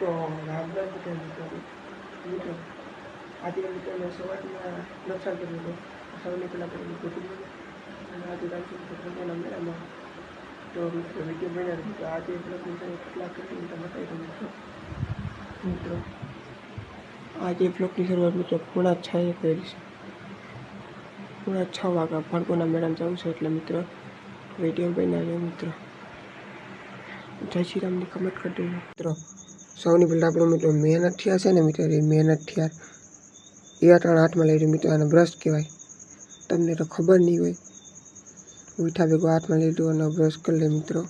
તો રામ બધા મિત્રો મિત્રો આજે મિત્રોને સવારના નુકસાન કર્યું હતું સૌની પહેલાં કરીને કુટુંબ અને આજે રામચંદ્ર ભગવાનના મેળામાં તો મિત્રો વીડિયો બન્યા તો આજે બ્લોગ મિત્રો કેટલા કરી તો બતાવી દઉં મિત્રો મિત્રો, આજે બ્લોગની શરૂઆત મિત્રો પૂણા છ એ કરી છે. પૂણા છ વાગ્યા ફળકોના મેડમ જવું છે એટલે મિત્રો, વીડિયો બનાવ્યો મિત્રો. જય શ્રી રામની કમેન્ટ કરી દેજો મિત્રો. સૌની પહેલાં આપણો મિત્રો મહેનત થયા છે ને મિત્રો, એ મહેનત થયા. એ ત્રણ હાથમાં લઈ રહ્યું મિત્રો, આને બ્રશ કહેવાય. તમને તો ખબર નહીં હોય. ઉઠા ભેગો હાથમાં લીધું અને બ્રશ કરી લે મિત્રો.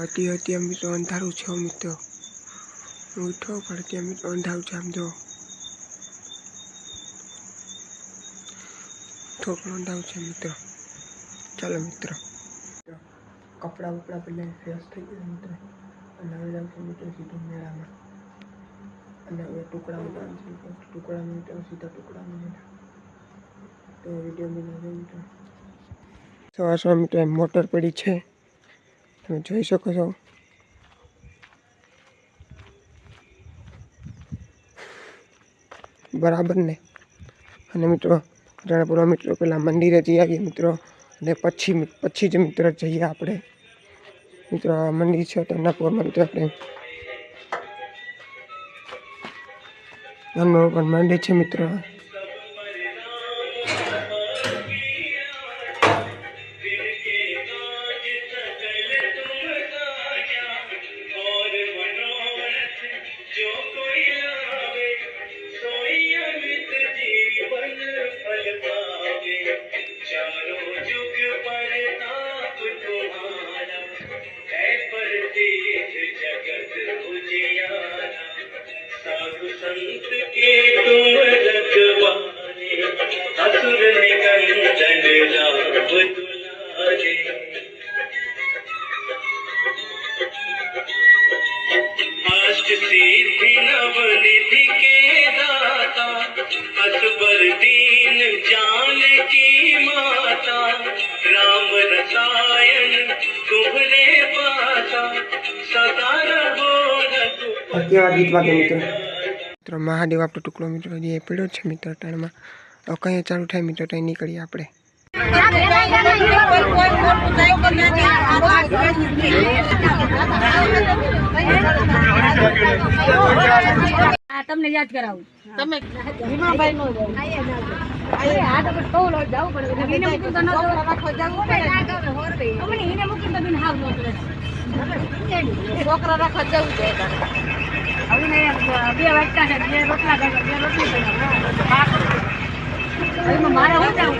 હતી હતી એમ મિત્રો, અંધારું છે મિત્રો. ઉઠો પણ ત્યાં મિત્રો, અંધારું છે આમ જો. થોડું અંધારું છે મિત્રો. ચાલો મિત્રો. કપડાં બપડા પહેલાં ફ્રેશ થઈ ગયા મિત્રો. અને હવે જાઉં મિત્રો મેળામાં. અને હવે ટુકડામાં જાઉં છું. ટુકડામાં મિત્રો સીધા ટુકડામાં મેળા. તો વીડિયો બનાવી મિત્રો. સવાર મિત્રો મોટર પડી છે. તમે જોઈ શકો છો. બરાબર ને? અને મિત્રો રણપુરા મિત્રો પેલા મંદિરે જઈ આવીએ મિત્રો. અને પછી પછી જ મિત્રો જઈએ આપણે. મિત્રો આ મંદિર છે તન્નાપુરમાં મિત્રો આપણે હનુમાન ભગવાન મંદિર છે મિત્રો. की माता राम रसायन तुम्हारे पासा सदा रहो रघुपति અત્યારે ગીત વાગે મિત્રો મિત્રો મહાદેવ આપણો ટુકડો મિત્રો જે પડ્યો છે મિત્રો ટાઈમમાં હવે કઈ ચાલુ થાય મિત્રો ત્યાં નીકળીએ આપણે આ તમને યાદ કરાવું. તમે ભીમાભાઈ નો હા તો પણ કહું જવું એને મૂકીને તો ન જવું. અમને એને મૂકીને તો બિન હાવ ન છોકરા રાખવા જવું છે બે વાગતા છે બે રોટલા બે રોટલી મારે હું જાઉં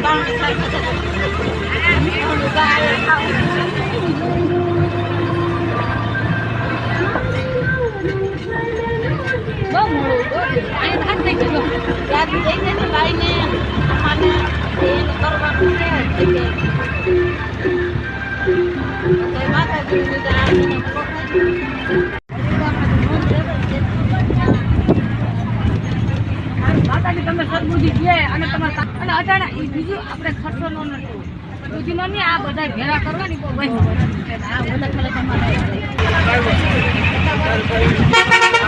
બહુ મોડું એને કરવાનું છે માતાજી, તમે સદબુદ્ધિ દે અને તમારે અને અટાણે એ બીજું આપણે ખર્ચો નો નથી બુદ્ધિ નો નહીં, આ બધા ભેગા કરવાની બહુ બની આ બધા તમારે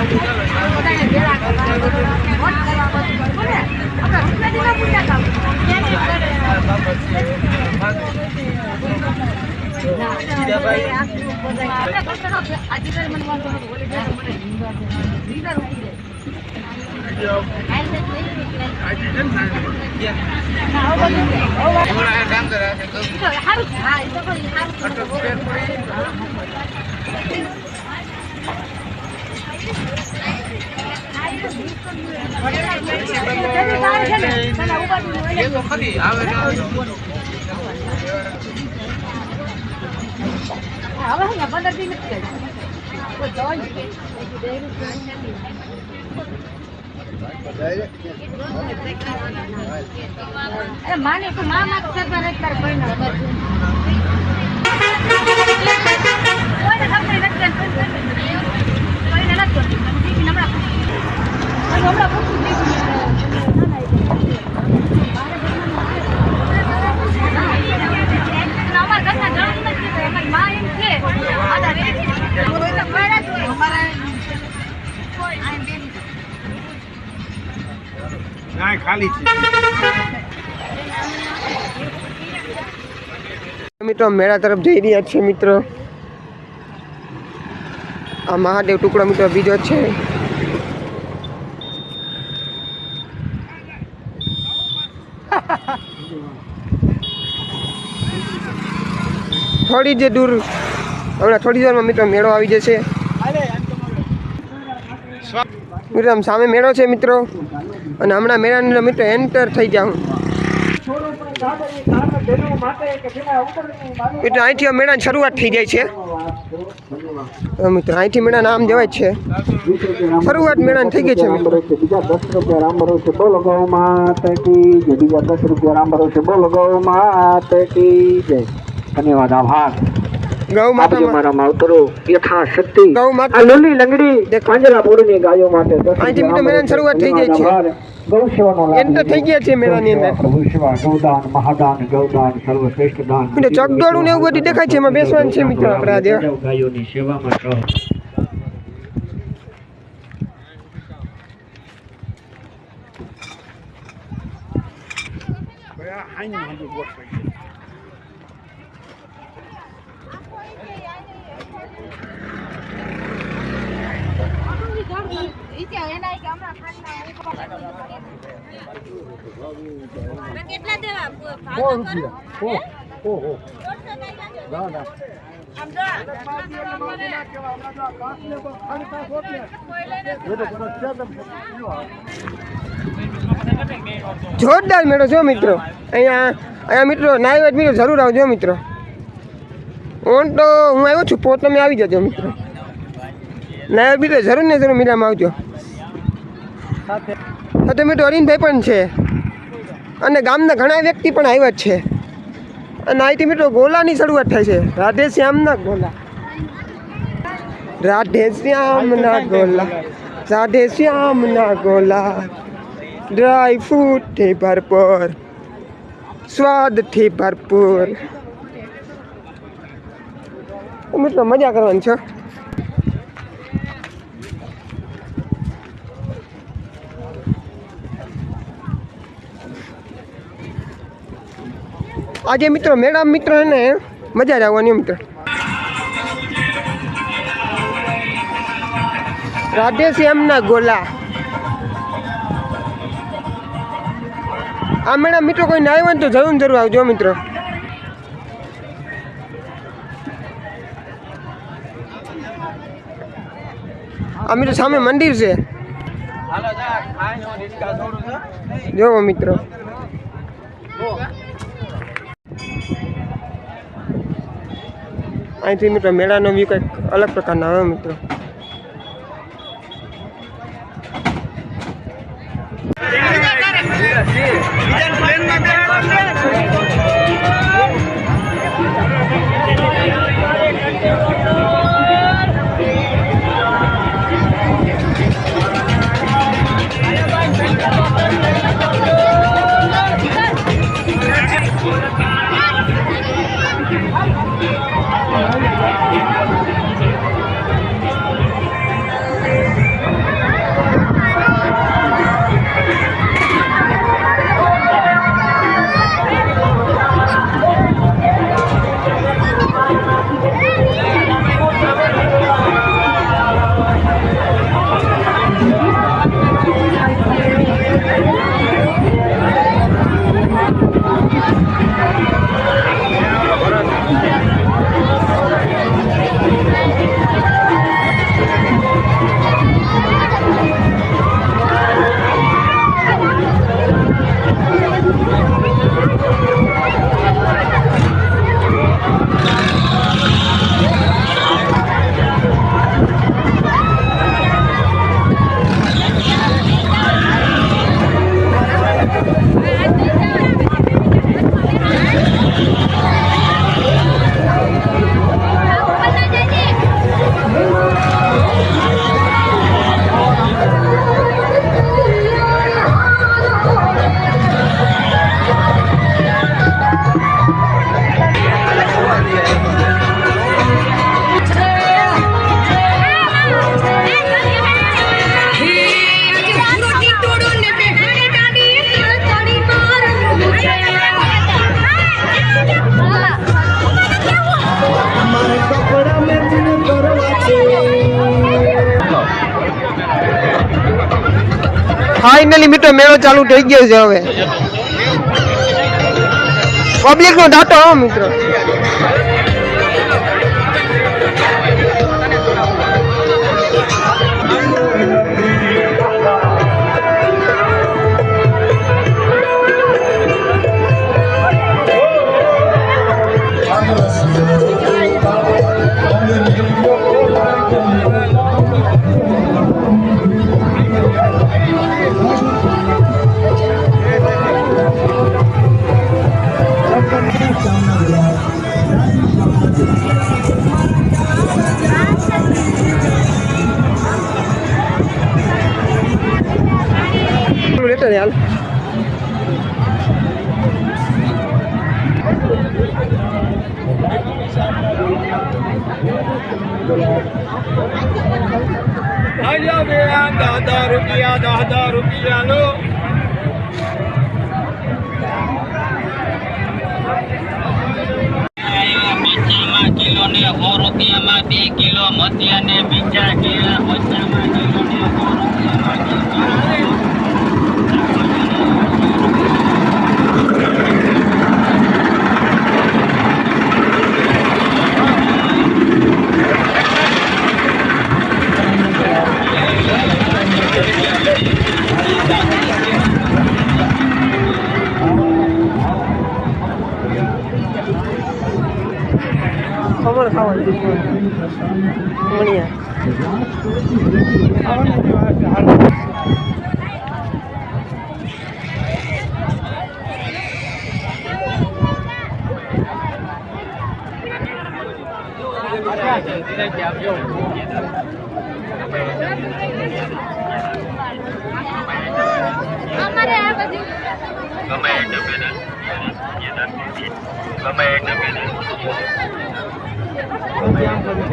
બધાને ભેગા કરવા વોટ કરવા બધું કરવું ને આપણે રૂપિયાથી ના પૂછ્યા હવે હું પંદર દિન નથી કોઈ દવા નથી અરે માને તો મામા માં સરકાર રહેતા કોઈ ના કોઈને ખબર નથી કોઈને નથી કરતી હમણાં હમણાં પૂછું અમારા ઘરના જણ નથી અમારી મા એમ છે અમારા ખાલી છે મિત્રો મેળા તરફ જઈ રહ્યા છીએ, મિત્રો. આ મહાદેવ ટુકડો, મિત્રો, બીજો છે. થોડી જ દૂર, હમણાં થોડી વારમાં, મિત્રો, મેળો આવી જશે. મિત્રો, આમ સામે મેળો છે, મિત્રો. અને હમણાં મેળાની મિત્ર એન્ટર થઈ જાઉં. મિત્રો અહીંથી મેળાની શરૂઆત થઈ જાય છે તો મિત્રો અહીંથી મેળાનું નામ જવાય છે શરૂઆત મેળાની થઈ ગઈ છે મિત્રો બીજા દસ રૂપિયા રામ ભરોસે બોલો ગૌ માત કી જય બીજા દસ રૂપિયા રામ ભરોસે બોલો ગૌ માત કી જય ધન્યવાદ આભાર ગૌ માતામાં મારા માવતરો યથાશક્તિ ગૌ માતા આ લંગડી દેખો. પાંજરાપુરની ગાયો માટે અહીંથી મિત્રો મેળાની શરૂઆત થઈ જાય છે. ધન્યવાદ આભાર. ગૌ સેવાનો લાભ એન્ટર થઈ ગયા છે મેળાની અંદર. ગૌદાન મહાદાન ગૌદાન સર્વશ્રેષ્ઠ દાન મિત્રો ચકડોળું ને એવું બધું દેખાય છે એમાં બેસવાનું છે મિત્રો આપણા આજે ગાયોની સેવામાં રહો. જોરદાર મેળો છો મિત્રો. અહીંયા અહીંયા મિત્રો વાત મિત્રો, જરૂર આવજો મિત્રો. ઓન તો હું આવ્યો છું, પોત તમે આવી જજો મિત્રો. નાઈ બીજો જરૂર ને જરૂર મીરામાં આવજો. સાથે મિત્રો અરિંદભાઈ પણ છે. અને ગામના ઘણા વ્યક્તિ પણ આવ્યા જ છે. અને અહીંથી મિત્રો ગોલાની શરૂઆત થાય છે. રાધે શ્યામના ગોલા. રાધે શ્યામના ગોલા. રાધે શ્યામના ગોલા. ડ્રાય ફ્રૂટથી ભરપૂર. સ્વાદથી ભરપૂર. મિત્રો મજા કરવાની છે આજે મિત્રો મેડમ મિત્ર ને મજા જ આવવાની મિત્ર. રાધે શ્યામના ગોલા. આ મેડમ મિત્રો કોઈ ના આવ્યો ને તો જરૂર જરૂર આવજો મિત્રો. આ મિત્રો સામે મંદિર છે. જોવો મિત્રો. અહીંથી મિત્રો મેળાનો વ્યૂ કંઈક અલગ પ્રકારના આવ્યો મિત્રો. બીજા ફાઇનલી મિત્રો મેળો ચાલુ થઈ ગયો છે હવે. પબ્લિક નો ડાટો હો મિત્રો. લેટર દાદા રૂપિયા દાદા રૂપિયા લો મચ્છામાં કિલો ને સો રૂપિયામાં બે કિલો મધ્ય ને બીજા કેળા મચ્છામાં કિલો ને સો રૂપિયામાં બે કિલો ખબર ખાવાની મણિયા અમારે આ બધી ગમે એટલે પેલા ગમે એટલે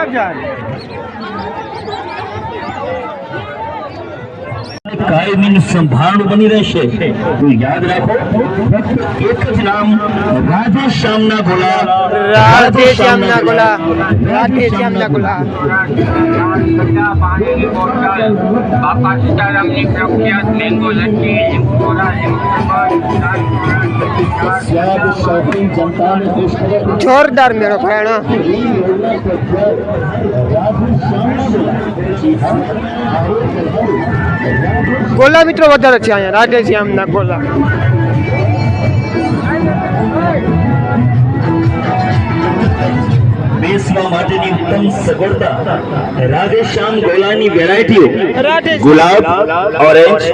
પેલા કાયમી સંભાળનું બની રહેશે. યાદ રાખો ફક્ત એક જ નામ રાધે શ્યામના ગોલા. રાધે શ્યામના ગોલા. રાધે શ્યામના ગોલા. બાપા સીતારામની પ્રખ્યાત મેંગો કરે જોરદાર મેળો ભયાણો ગોલા મિત્રો વધારે છે અહીંયા રાધે શ્યામના ગોલા. બેસવા માટેની ઉત્તમ સગવડતા ગોલાની વેરાયટીઓ. ગુલાબ ઓરેન્જ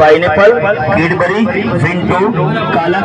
પાઇનેપલ કેડબરી ફિન્ટો કાલા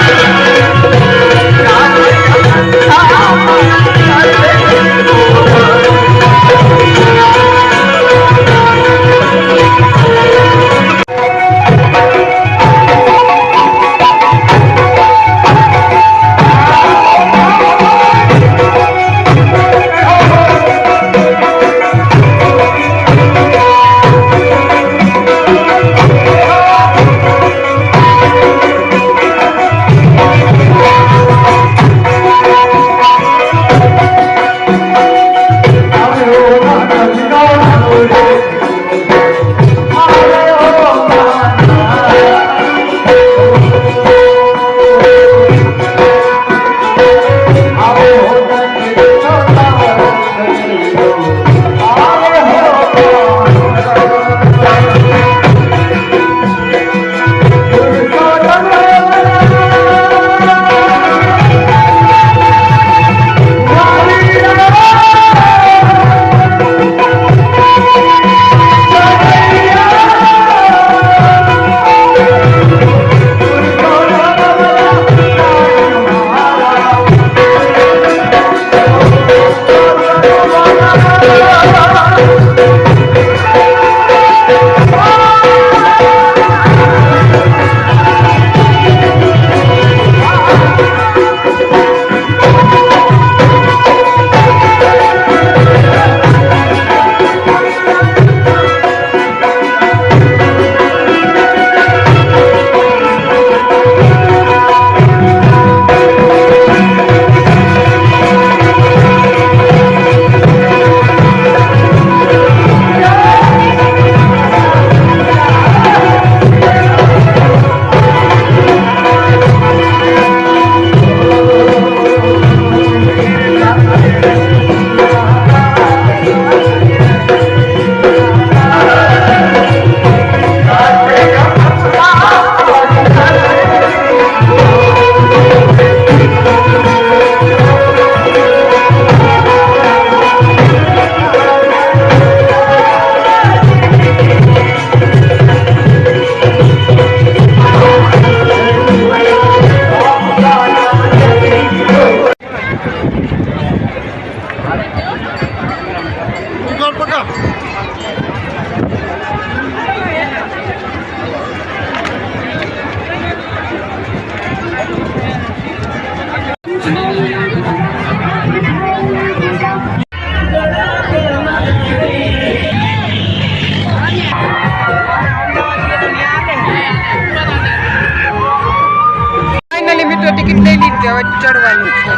હવે ચડવાનું છે.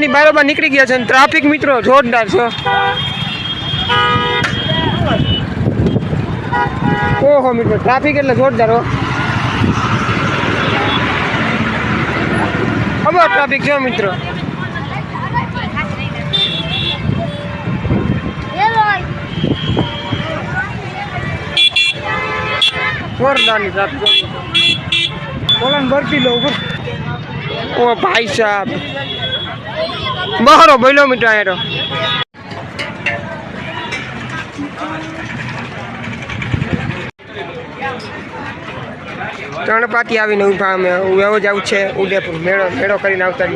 મિત્રો બારોબાર નીકળી ગયા છે અને ટ્રાફિક મિત્રો જોરદાર છે. ઓહો મિત્રો ટ્રાફિક એટલે જોરદાર હો. ખબર ટ્રાફિક છે મિત્રો. જોરદારની ટ્રાફિક બોલાને બરફી લો ઓ ભાઈ સાહેબ. બહારો બોલો મીટર આયરો. ત્રણ પાટી આવીને ઊભા અમે. વેવો જ આવું છે ઉદયપુર. મેળો મેળો કરીને આવતા